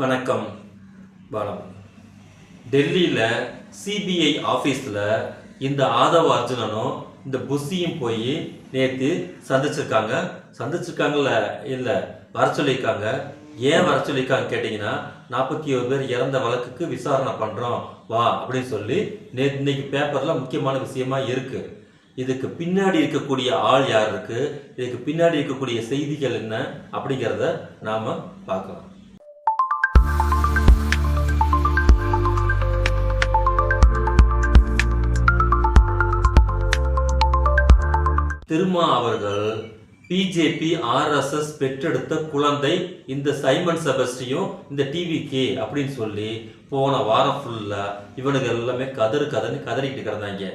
வணக்கம் பாலம். டெல்லியில் சிபிஐ ஆஃபீஸில் இந்த ஆதவ அர்ஜுனனும் இந்த புஷியும் போய் நேற்று சந்திச்சிருக்காங்க. சந்திச்சிருக்காங்கல்ல இல்லை வர சொல்லியிருக்காங்க. ஏன் வர சொல்லியிருக்காங்க கேட்டிங்கன்னா நாற்பத்தி ஒரு பேர் இறந்த வழக்குக்கு விசாரணை பண்ணுறோம் வா அப்படின்னு சொல்லி நேற்று இன்னைக்கு பேப்பரில் முக்கியமான விஷயமா இருக்குது இதுக்கு பின்னாடி இருக்கக்கூடிய ஆள் யார் இருக்குது இதுக்கு பின்னாடி இருக்கக்கூடிய செய்திகள் என்ன? அப்படிங்கிறத நாம் பார்க்கலாம். திருமா அவர்கள் பிஜேபி ஆர்எஸ்எஸ் பெற்றெடுத்த குழந்தை இந்த சைமன் செபஸ்டியும் இந்த டிவிகே அப்படின்னு சொல்லி போன வாரம் ஃபுல்லாக இவனுக்கு எல்லாமே கதறு கதறி கதறிக்கிட்டு கிடந்தாங்க.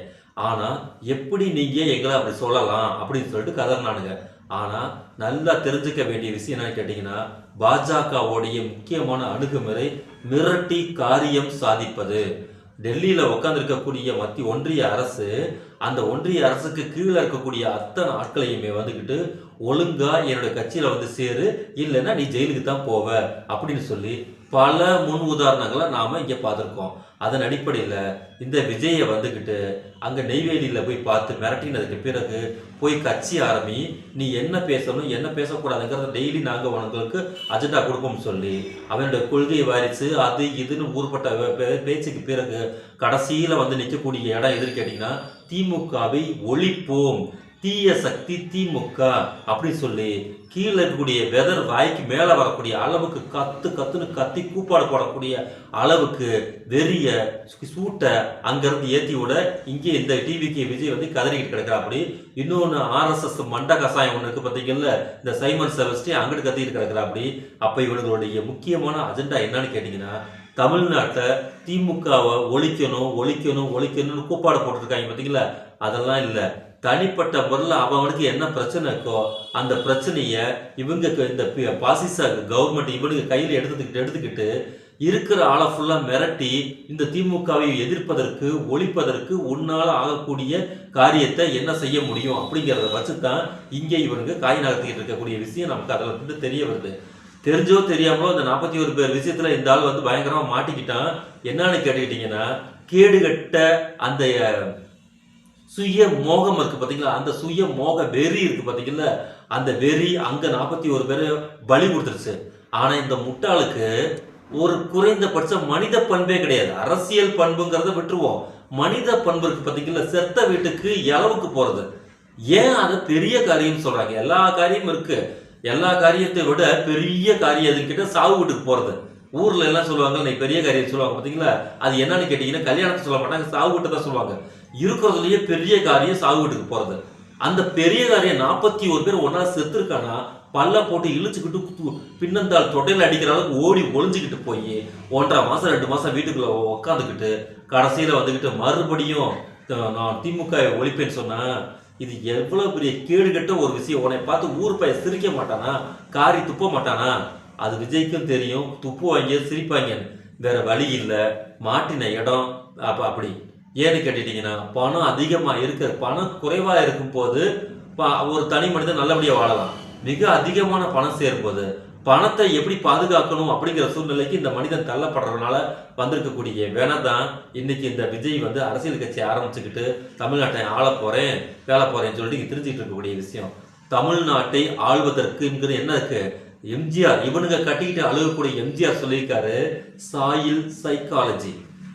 ஆனால் எப்படி நீங்கள் எங்களை அப்படி சொல்லலாம் அப்படின்னு சொல்லிட்டு கதறினானுங்க. ஆனால் நல்லா தெரிஞ்சுக்க வேண்டிய விஷயம் என்னன்னு கேட்டிங்கன்னா பாஜகவுடைய முக்கியமான அணுகுமுறை மிரட்டி காரியம் சாதிப்பது. டெல்லியில் உட்காந்துருக்கக்கூடிய மத்திய ஒன்றிய அரசு அந்த ஒன்றிய அரசுக்கு கீழே இருக்கக்கூடிய அத்தனை ஆட்களையுமே வந்துக்கிட்டு ஒழுங்கா என்னோட கட்சியில வந்து சேரு இல்லைன்னா நீ ஜெயிலுக்கு தான் போவ அப்படின்னு சொல்லி பல முன் உதாரணங்களை நாம் இங்கே பார்த்துருக்கோம். அதன் அடிப்படையில் இந்த விஜயை வந்துக்கிட்டு அங்கே நெய்வேலியில் போய் பார்த்து மிரட்டினதுக்கு பிறகு போய் கட்சி ஆரம்பி நீ என்ன பேசணும் என்ன பேசக்கூடாதுங்கிறத டெய்லி நாங்கள் உனங்களுக்கு அஜெண்டா கொடுப்போம்னு சொல்லி அவனுடைய கொள்கையை வாரிசு அது இதுன்னு ஊர்பட்ட பேச்சுக்கு பிறகு கடைசியில் வந்து நிற்கக்கூடிய இடம் எதுன்னு கேட்டிங்கன்னா திமுகவை ஒழிப்போம். தீய சக்தி திமுக அப்படின்னு சொல்லி கீழே இருக்கக்கூடிய வெதர் வாய்க்கு மேலே வரக்கூடிய அளவுக்கு கத்து கத்துன்னு கத்தி கூப்பாடு போடக்கூடிய அளவுக்கு வெறிய சூட்டை அங்கேருந்து ஏற்றி விட இங்கே இந்த டிவிக்கு விஜய் வந்து கதறிக்கிட்டு கிடக்கிறா அப்படி இன்னொன்று ஆர்எஸ்எஸ் மண்ட கசாயம் ஒன்று இருக்குது பார்த்தீங்கல்ல இந்த சைமன் செவஸ்டி அங்கிட்டு கத்திக்கிட்டு கிடக்கிறா அப்படி அப்போ இவர்களுடைய முக்கியமான அஜெண்டா என்னன்னு கேட்டிங்கன்னா தமிழ்நாட்டில் திமுகவை ஒழிக்கணும் ஒழிக்கணும் ஒழிக்கணும்னு கூப்பாடு போட்டிருக்காங்க பார்த்தீங்களா? அதெல்லாம் இல்லை. தனிப்பட்ட முறையில் அவனுக்கு என்ன பிரச்சனை இருக்கோ அந்த பிரச்சனையை இவங்க க- இந்த பி- பாசிச கவர்மெண்ட் இவனுக்கு கையில் எடுத்துக்கிட்டு எடுத்துக்கிட்டு இருக்கிற ஆளை ஃபுல்லாக மிரட்டி இந்த திமுகவை எதிர்ப்பதற்கு ஒழிப்பதற்கு உன்னால் ஆகக்கூடிய காரியத்தை என்ன செய்ய முடியும் அப்படிங்கிறத வச்சு தான் இங்கே இவனுக்கு காய் நகர்த்திக்கிட்டு இருக்கக்கூடிய விஷயம் நமக்கு அதில் இருந்து தெரிய வருது. தெரிஞ்சோ தெரியாமலோ இந்த நாற்பத்தி ஒரு பேர் விஷயத்தில் இந்த ஆள் வந்து பயங்கரமாக மாட்டிக்கிட்டான். என்னன்னு கேட்டுக்கிட்டீங்கன்னா கேடுகட்ட அந்த சுய மோகம் இருக்கு பார்த்தீங்களா அந்த சுய மோக வெறி இருக்கு பார்த்தீங்களா அந்த வெறி அங்கே நாற்பத்தி ஒரு பேர் பலி கொடுத்துருச்சு. ஆனால் இந்த முட்டாளுக்கு ஒரு குறைந்தபட்ச மனித பண்பே கிடையாது. அரசியல் பண்புங்கிறத விட்டுருவோம். மனித பண்பு இருக்கு பார்த்தீங்களா செத்த வீட்டுக்கு இளவுக்கு போகிறது ஏன் அதை பெரிய காரியம் சொல்கிறாங்க எல்லா காரியமும் இருக்கு. எல்லா காரியத்தை விட பெரிய காரியம் எதுக்கிட்ட சாவு வீட்டுக்கு போகிறது ஊரில் எல்லாம் சொல்லுவாங்க நீ பெரிய காரியம் சொல்லுவாங்க பார்த்தீங்களா அது என்னன்னு கேட்டிங்கன்னா கல்யாணத்தை சொல்ல மாட்டாங்க சாவு வீட்டை தான் சொல்லுவாங்க. இருக்கிறதுலயே பெரிய காரியம் சாகுபட்டுக்கு போறது. அந்த பெரிய காரியம் நாற்பத்தி ஒரு பேர் ஒன்னா செத்துருக்கானா? பல்ல போட்டு இழுச்சுக்கிட்டு பின்னந்தால் பின்னந்தாள் அடிக்கிற அளவுக்கு ஓடி ஒளிஞ்சுக்கிட்டு போய் ஒன்றரை மாசம் ரெண்டு மாசம் வீட்டுக்குள்ள உட்காந்துக்கிட்டு கடைசியில வந்துக்கிட்டு மறுபடியும் நான் திமுக ஒழிப்பேன்னு சொன்னேன் இது எவ்வளவு பெரிய கேடு கட்ட ஒரு விஷயம். உன்னை பார்த்து ஊர் பைய சிரிக்க மாட்டானா? காரி துப்ப மாட்டானா? அது விஜய்க்கும் தெரியும். துப்புவாங்க சிரிப்பாங்க வேற வழி இல்லை. மாட்டின இடம் அப்ப அப்படி. ஏன்னு கேட்டுட்டீங்கன்னா பணம் அதிகமாக இருக்க பணம் குறைவாக இருக்கும் போது ஒரு தனி மனிதன் நல்லபடியாக வாழலாம். மிக அதிகமான பணம் சேரும்போது பணத்தை எப்படி பாதுகாக்கணும் அப்படிங்கிற சூழ்நிலைக்கு இந்த மனிதன் தள்ளப்படுறதுனால வந்திருக்கக்கூடிய வேணா தான் இன்னைக்கு இந்த விஜய் வந்து அரசியல் கட்சி ஆரம்பிச்சுக்கிட்டு தமிழ்நாட்டை ஆள போறேன் வேலை போறேன்னு சொல்லிட்டு இங்க தெரிஞ்சுட்டு இருக்கக்கூடிய விஷயம். தமிழ்நாட்டை ஆள்வதற்குங்கிற என்ன இருக்கு? எம்ஜிஆர் இவனுங்க கட்டிக்கிட்டு அழுகக்கூடிய எம்ஜிஆர் சொல்லியிருக்காரு சாயில் சைக்காலஜி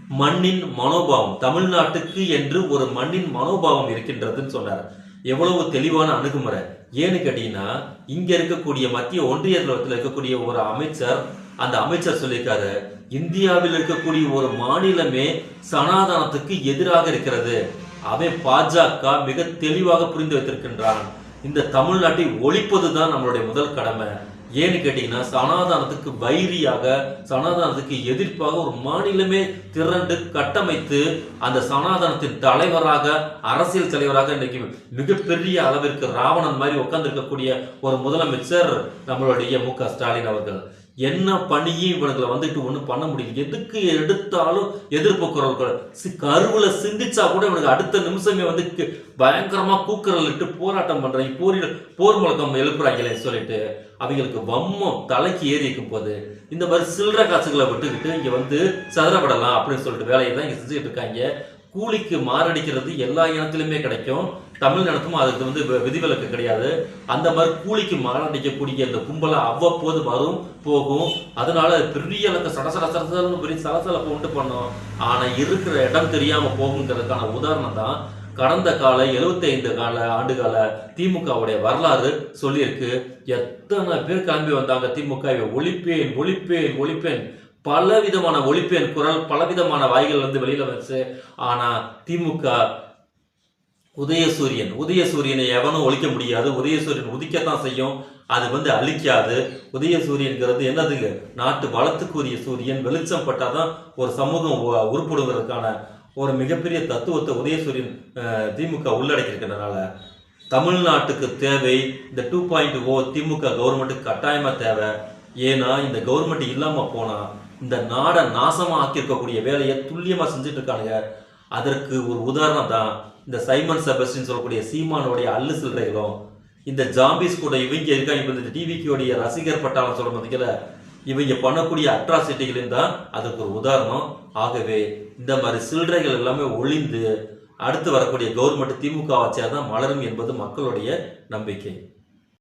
மண்ணின் மனோபாவம் தமிழ்நாட்டுக்கு என்று ஒரு மண்ணின் மனோபாவம் இருக்கின்றதுன்னு சொன்னார். எவ்வளவு தெளிவான அணுகுமுறை. ஏன்னு கேட்டீங்கன்னா இங்க இருக்கக்கூடிய மத்திய ஒன்றியத்தில் இருக்கக்கூடிய ஒரு அமைச்சர் அந்த அமைச்சர் சொல்லியிருக்காரு இந்தியாவில் இருக்கக்கூடிய ஒரு மாநிலமே சனாதனத்துக்கு எதிராக இருக்கிறது. அவன் பாஜக மிக தெளிவாக புரிந்து வைத்திருக்கின்றான். இந்த தமிழ்நாட்டை ஒழிப்பது தான் நம்மளுடைய முதல் கடமை. ஏன்னு கேட்டீங்கன்னா சனாதானத்துக்கு வைரியாக சனாதானத்துக்கு எதிர்ப்பாக ஒரு மாநிலமே திரண்டு கட்டமைத்து அந்த சனாதனத்தின் தலைவராக அரசியல் தலைவராக இன்றைக்கு மிகப்பெரிய அளவிற்கு ராவணன் மாதிரி உட்கார்ந்திருக்கக்கூடிய ஒரு முதலமைச்சர் நம்மளுடைய மு க ஸ்டாலின் அவர்கள். என்ன பணியும் இவனுங்களை வந்துட்டு ஒன்றும் பண்ண முடியல. எதுக்கு எடுத்தாலும் எதிர்ப்பு குரல் கூட சி கருவில் சிந்திச்சா கூட இவனுக்கு அடுத்த நிமிஷமே வந்து பயங்கரமாக பயங்கரமா கூக்குரல் இட்டு போராட்டம் பண்றாங்க போரில் போர் முழக்கம் எழுப்புறாங்களே சொல்லிட்டு அவங்களுக்கு வம்மம் தலைக்கு ஏறி இருக்கும் போது இந்த மாதிரி சில்லற காசுகளை விட்டுக்கிட்டு இங்கே வந்து சதுரப்படலாம் அப்படின்னு சொல்லிட்டு வேலையை தான் இங்கே செஞ்சுக்கிட்டு இருக்காங்க. கூலிக்கு மாரடிக்கிறது எல்லா இனத்திலுமே கிடைக்கும். தமிழ் அதுக்கு வந்து வி- விதிவிலக்கு கிடையாது. அந்த மாதிரி கூலிக்கு மாரடிக்கக்கூடிய இந்த கும்பலை அவ்வப்போது வரும் போகும். அதனால பெரிய அளவுக்கு சடசட சடசடன்னு பெரிய சலசலப்பு உண்டு பண்ணும். ஆனால் இருக்கிற இடம் தெரியாமல் போகுங்கிறதுக்கான உதாரணம் தான் கடந்த கால 75 கால ஆண்டுகால திமுகவுடைய வரலாறு சொல்லியிருக்கு. எத்தனை பேர் கிளம்பி வந்தாங்க திமுக ஒழிப்பேன் ஒழிப்பேன் ஒழிப்பேன் பல விதமான ஒழிப்பேன் குரல் பலவிதமான வாய்கள் வந்து வெளியில வந்துச்சு. ஆனா திமுக உதயசூரியன். உதயசூரியனை எவனும் ஒழிக்க முடியாது. உதயசூரியன் உதிக்கத்தான் செய்யும். அது வந்து அழிக்காது. உதயசூரியன்கிறது என்னதுங்க நாட்டு வளத்துக்குரிய சூரியன். வெளிச்சம் பட்டாதான் ஒரு சமூகம் உருப்படுவதற்கான ஒரு மிகப்பெரிய தத்துவத்தை உதயசூரியன் திமுக உள்ளடக்கியிருக்கிறதுனால தமிழ்நாட்டுக்கு தேவை. இந்த டூ பாயிண்ட் ஓ திமுக கவர்மெண்ட்டுக்கு கட்டாயமாக தேவை. ஏன்னா இந்த கவர்மெண்ட் இல்லாமல் போனால் இந்த நாடை நாசமாக ஆக்கியிருக்கக்கூடிய வேலையை துல்லியமாக செஞ்சுட்டு இருக்கானுங்க. அதற்கு ஒரு உதாரணம் தான் இந்த சைமன் செபஸ்டின் சொல்லக்கூடிய சீமானுடைய அல்லு சில்லறைகளும் இந்த ஜாம்பிஸ் கூட இவங்க இருக்காங்க இப்போ இந்த டிவிக்கியோடைய ரசிகர் பட்டாளம் சொல்ல மதிக்கல இவங்க பண்ணக்கூடிய அட்ராசிட்டிகளையும் தான் அதுக்கு ஒரு உதாரணம். ஆகவே இந்த மாதிரி சில்லறைகள் எல்லாமே ஒளிந்து அடுத்து வரக்கூடிய கவர்மெண்ட் திமுக ஆட்சியாக தான் மலரும் என்பது மக்களுடைய நம்பிக்கை.